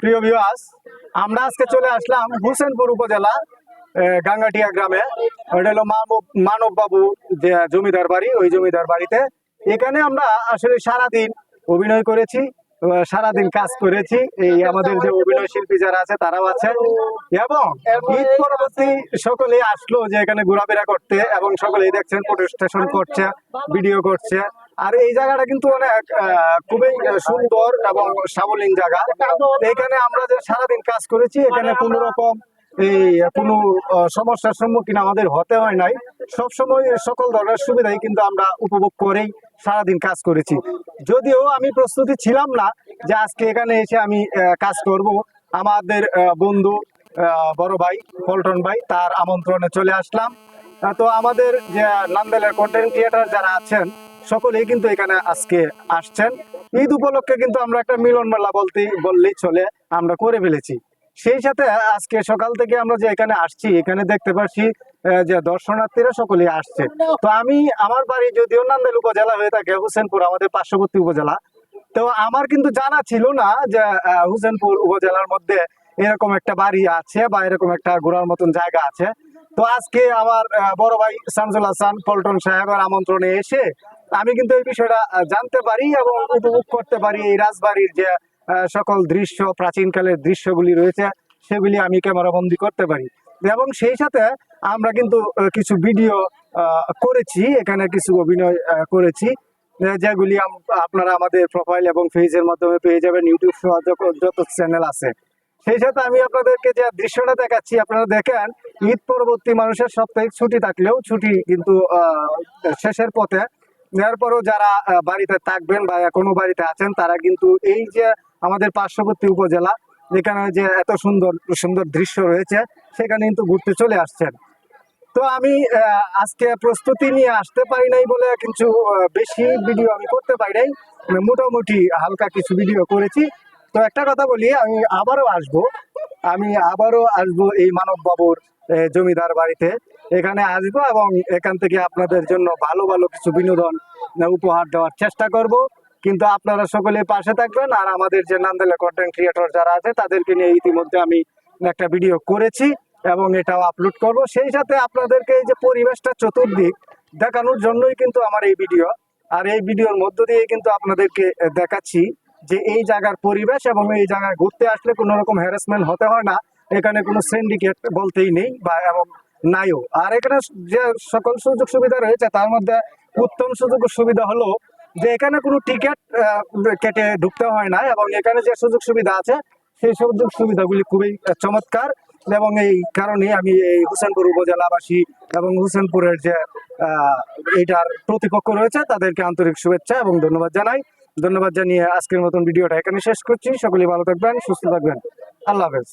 প্রিয় ভিউয়ার্স আমরা আজকে চলে আসলাম হুসেনপুর উপজেলা গাঙ্গাটিয়া গ্রামে। ওটা হলো মানব বাবু যে জমিদার বাড়ি ওই জমিদার বাড়িতে। এখানে আমরা আসলে সারাদিন অভিনয় করেছি সারাদিন কাজ করেছি। এই আমাদের যে অভিনয় শিল্পী যারা আছে তারাও আছে। এবং ঈদ পরবর্তী সকলেই আসলো যে এখানে ঘোরাফেরা করতে এবং সকলেই দেখছেন প্রোটেস্টেশন করছে ভিডিও করছে। আর এই জায়গাটা কিন্তু অনেক খুবই সুন্দর এবং সাবলীন জায়গা। এখানে আমরা যে সারাদিন কাজ করেছি, এখানে কোনো রকম এই, কোনো সমস্যার সম্মুখীন আমাদের হতে হয় নাই। সব সময় সকল ধরনের সুবিধাই কিন্তু আমরা উপভোগ করেই সারাদিন কাজ করেছি। যদিও আমি প্রস্তুতি ছিলাম না যে আজকে এখানে এসে আমি কাজ করব। আমাদের বন্ধু বড় ভাই, পল্টন ভাই, তার আমন্ত্রণে চলে আসলাম। তো আমাদের যে নান্দালের কন্টেন্ট ক্রিয়েটার যারা আছেন সকলেই কিন্তু এখানে আজকে আসছেন। ঈদ উপলক্ষে কিন্তু আমরা একটা মিলন মেলা বলতে বললেই চলে, আমরা করে ফেলেছি। সেই সাথে আজকে সকাল থেকে আমরা যে এখানে আসছি, এখানে দেখতে পাচ্ছি যে দর্শনার্থীরা সকলেই আসছে। তো আমি, আমার বাড়ি যদিও নান্দাইল উপজেলা হয়ে থাকে, হুসেনপুর, আমাদের পার্শ্ববর্তী উপজেলা। তো আমার কিন্তু জানা ছিল না যে হুসেনপুর উপজেলার মধ্যে এরকম একটা বাড়ি আছে বা এরকম একটা ঘোরার মতন জায়গা আছে। তো আজকে আমার বড় ভাই শামসুল হাসান, পল্টন সাহেবের আমন্ত্রণে এসে আমি কিন্তু এই বিষয়টা জানতে পারি এবং উপভোগ করতে পারি এই রাজবাড়ির যে সকল দৃশ্য, প্রাচীনকালের দৃশ্যগুলি রয়েছে, সেগুলি আমি ক্যামেরা বন্দি করতে পারি। এবং সেই সাথে আমরা কিন্তু কিছু ভিডিও করেছি, এখানে কিছু অভিনয় করেছি যেগুলি আপনারা আমাদের প্রোফাইল এবং পেজের মাধ্যমে পেয়ে যাবেন ইউটিউব সহ যত- চ্যানেল আছে। সেই সাথে আমি আপনাদেরকে যে দৃশ্যটা দেখাচ্ছি, আপনারা দেখেন, ঈদ পরবর্তী মানুষের সাপ্তাহিক ছুটি থাকলেও ছুটি কিন্তু শেষের পথে এরপরও যারা বাড়িতে থাকবেন বা এখনও বাড়িতে আছেন, তারা কিন্তু এই যে আমাদের পার্শ্ববর্তী উপজেলা, যেখানে যে এত সুন্দর সুন্দর দৃশ্য রয়েছে, সেখানে কিন্তু ঘুরতে চলে আসছেন। তো আমি আজকে প্রস্তুতি নিয়ে আসতে পারি নাই বলে কিছু বেশি ভিডিও আমি করতে পারি নাই। মানে মোটামুটি হালকা কিছু ভিডিও করেছি। তো একটা কথা বলি, আমি আবারও আসব। আমি আবারও আসব এই মানব বাবুর জমিদার বাড়িতে। এখানে আসব এবং এখান থেকে আপনাদের জন্য ভালো ভালো কিছু বিনোদন উপহার দেওয়ার চেষ্টা করব। কিন্তু আপনারা সকলে পাশে থাকবেন আর আমাদের যে নান্দালা কন্টেন্ট ক্রিয়েটর যারা আছে, তাদেরকে নিয়ে ইতিমধ্যে আমি একটা ভিডিও করেছি এবং এটাও আপলোড করব। সেই সাথে আপনাদেরকে এই যে পরিবেশটা চতুর্দিক দেখানোর জন্যই কিন্তু আমার এই ভিডিও আর এই ভিডিওর মধ্য দিয়ে কিন্তু আপনাদেরকে দেখাচ্ছি যে এই জায়গার পরিবেশ এবং এই জায়গায় ঘুরতে আসলে কোনো রকম হ্যারাসমেন্ট হতে হয় না। এখানে কোনো সিন্ডিকেট বলতেই নেই বা এবং নাইও। আর এখানে যে সকল সুযোগ সুবিধা রয়েছে, তার মধ্যে উত্তম সুযোগ সুবিধা হলো যে এখানে কোনো টিকিট কেটে ঢুকতে হয় না এবং এখানে যে সুযোগ সুবিধা আছে, সেই সুযোগ সুবিধাগুলি খুবই চমৎকার এবং এই কারণে আমি এই হুসেনপুর উপজেলাবাসী এবং হুসেনপুরের যে এইটার প্রতিপক্ষ রয়েছে, তাদেরকে আন্তরিক শুভেচ্ছা এবং ধন্যবাদ জানাই। ধন্যবাদ জানিয়ে আজকের মতন ভিডিওটা এখানে শেষ করছি। সকলেই ভালো থাকবেন, সুস্থ থাকবেন। আল্লাহ হাফেজ।